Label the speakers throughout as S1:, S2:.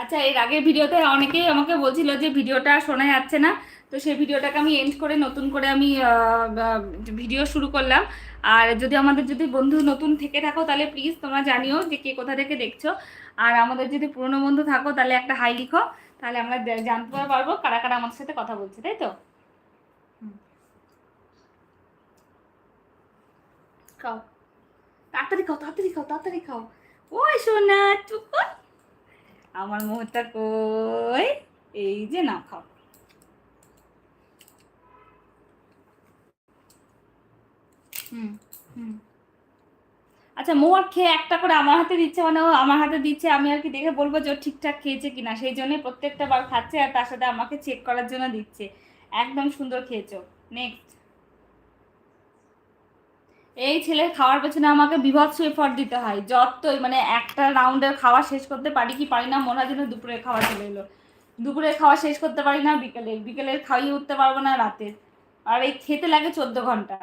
S1: আচ্ছা এর আগের ভিডিওতে অনেকেই আমাকে বলছিল যে ভিডিওটা শোনা যাচ্ছে না, তো সেই ভিডিওটাকে আমি এন্ড করে নতুন করে আমি ভিডিও শুরু করলাম। আর যদি আমাদের যদি বন্ধু নতুন থেকে থাকো, তাহলে প্লিজ তোমরা জানিও যে কে কোথা থেকে দেখছ। আর আমাদের যদি পুরনো বন্ধু থাকো, তাহলে একটা হাই লিখো, তাহলে আমরা জানতে পারব কারা কারা আমাদের সাথে কথা বলছে, তাই তো। খাও। তাড়াতাড়ি খাও তাড়াতাড়ি খাও তাড়াতাড়ি খাও। ওই সোনা, চুপ। আমার মুহূর্তটা কই? এই যে না খাও। আচ্ছা মোয়ার খেয়ে একটা করে আমার হাতে দিচ্ছে মানে ও আমার হাতে দিচ্ছে, আমি আর কি দেখে বলব যে ও ঠিকঠাক খেয়েছে কিনা। সেই জন্যই প্রত্যেকটা বার খাচ্ছে আর তার সাথে আমাকে চেক করার জন্য দিচ্ছে। একদম সুন্দর খেয়েছো। নেক্সট এই ছেলের খাওয়ার পেছনে আমাকে বিভৎস এফর্ট দিতে হয়। যতই মানে একটা রাউন্ডের খাওয়া শেষ করতে পারি কি পারি না, মনে হয় যেন দুপুরের খাওয়া চলে এলো। দুপুরের খাওয়া শেষ করতে পারি না, বিকেলে। বিকেলের খাইয়ে উঠতে পারব না রাতে। আর এই খেতে লাগে চোদ্দ ঘণ্টা।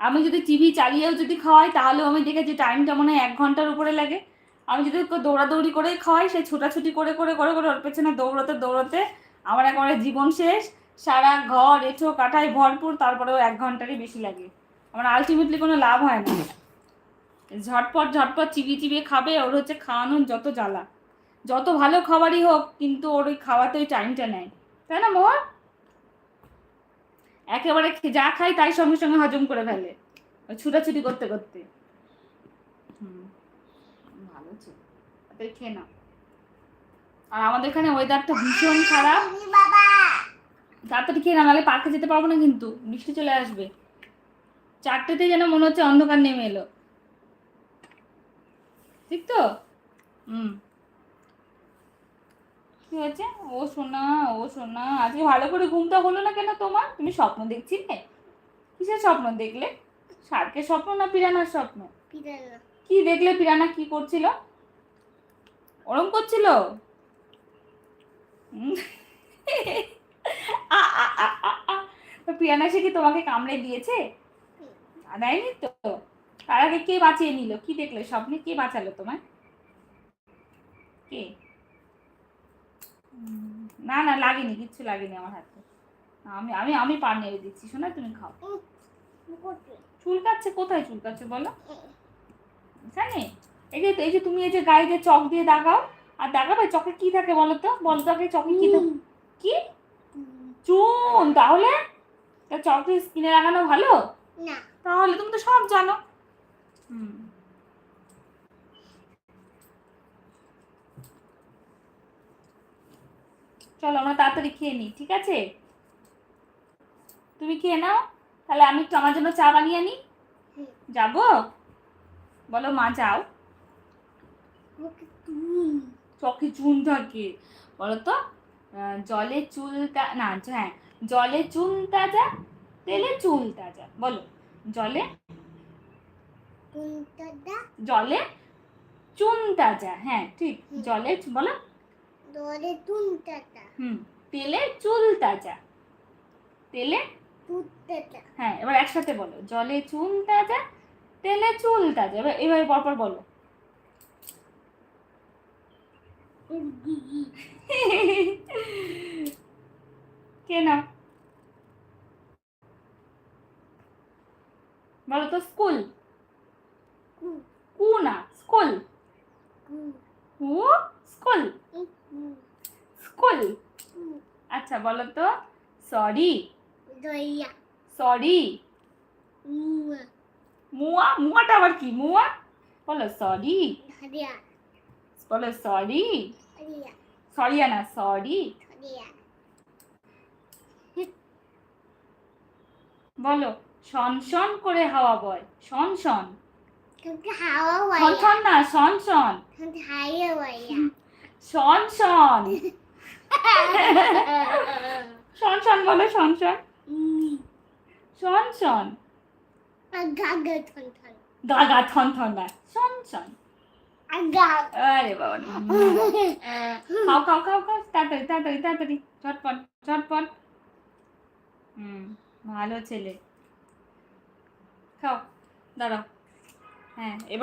S1: আমি যদি টিভি চালিয়েও যদি খাওয়াই, তাহলেও আমি দেখেছি টাইমটা মনে হয় এক ঘণ্টার উপরে লাগে। আমি যদি দৌড়াদৌড়ি করেই খাওয়াই, সে ছোটাছুটি করে করে করে করে ওর পেছনে দৌড়তে দৌড়তে আমার একেবারে জীবন শেষ। সারা ঘর, এঁঠো কাঠায় ভরপুর, তারপরেও এক ঘন্টারই বেশি লাগে। আমার আলটিমেটলি কোনো লাভ হয় না। ঝটপট ঝটপট চিবিয়ে চিবিয়ে খাবে, ওর হচ্ছে খাওয়ানোর যত জ্বালা। যত ভালো খাবারই হোক, কিন্তু ওর ওই খাওয়াতে ওই টাইমটা নেয়। তাই না মোহর একেবারে যা খাই তাই সঙ্গে সঙ্গে হজম করে ফেলে। ছুটাছুটি করতে করতে। খেয়ে আর আমাদের এখানে ওয়েদারটা ভীষণ খারাপ। তাড়াতাড়ি খেয়ে না নাহলে পার্কে যেতে পারব না কিন্তু। বৃষ্টি চলে আসবে। চারটেতে যেন মনে হচ্ছে অন্ধকার নেমে এলো। ঠিক তো? হুম। কি হয়েছে? ও সোনা ও সোনা আজকে ভালো করে ঘুমটা হলো না কেন তোমার? তুমি স্বপ্ন দেখছিলে? কিসের স্বপ্ন দেখলে? শার্কের স্বপ্ন না পিরানার স্বপ্ন? কি দেখলে পিরানা? কি করছিল? ওরম করছিল? হুম। সে কি তোমাকে কামড়ে দিয়েছে? দেয়নি তো? তার আগে কে বাঁচিয়ে নিল? কি দেখলে? স্বপ্নে কে বাঁচালো তোমায়? কে? না না লাগেনি কিচ্ছু লাগেনি আমার হাতে। আমি আমি আমি পার নেড়ে দিচ্ছি শোনা তুমি খাও। চুলকাচ্ছে? কোথায় চুলকাচ্ছে বলো? এখানে? এই যে এই যে তুমি এই যে গায়ে যে চক দিয়ে দাগাও আর দাগাবে? চকে কি থাকে বলো তো? বলো তো আগে চকে কি থাকে? কি? চুন তাহলে? তা চক স্কিনে লাগানো ভালো?
S2: না।
S1: তাহলে তুমি তো সব জানো। হুম। চলো আমরা তাড়াতাড়ি খেয়ে নিই ঠিক আছে? তুমি খেয়ে নাও তাহলে আমি একটু আমার জন্য চা বানিয়ে আনি। যাব? বলো মা যাও। চকে চুন থাকে। বলো তো? জলে চুল না হ্যাঁ জলে চুন তাজা তেলে চুল তাজা বলো জলে? জলে চুন তাজা হ্যাঁ ঠিক জলে বলো।
S2: দরে তুনটা দা
S1: হুম তেলে চুল তাজা তেলে হ্যাঁ এবার একসাথে বলো জলে চুন তাজা তেলে চুল তাজা এবার এবার পরপর বলো। কে না? বলো তো স্কুল?
S2: কু।
S1: না স্কুল?
S2: কু।
S1: স্কুল? স্কুল? আচ্ছা বলো তো সরি? সরি?
S2: মুয়া।
S1: মুয়া? মুয়াটা আবার কি? মুয়া? বলো সরি? বলো সরি সরিয়া। না সরি বলো শন করে হাওয়া বয় শন শন।
S2: কিন্তু হাওয়া
S1: শন
S2: ওয়া
S1: শন না শন শন।
S2: কিন্তু হাইয়া ওয়া
S1: শন শন। শন শন বলো শন শন। শন শন।
S2: আগা গা থন থন
S1: গা গা থন থন না শন শন।
S2: আগা
S1: আরে বাবা খাও খাও খাও খাও তাড়াতাড়ি তাড়াতাড়ি তাড়াতাড়ি ঝটপট ঝটপট হুম ভালো ছেলে। খাও দাঁড়াও। হ্যাঁ এবার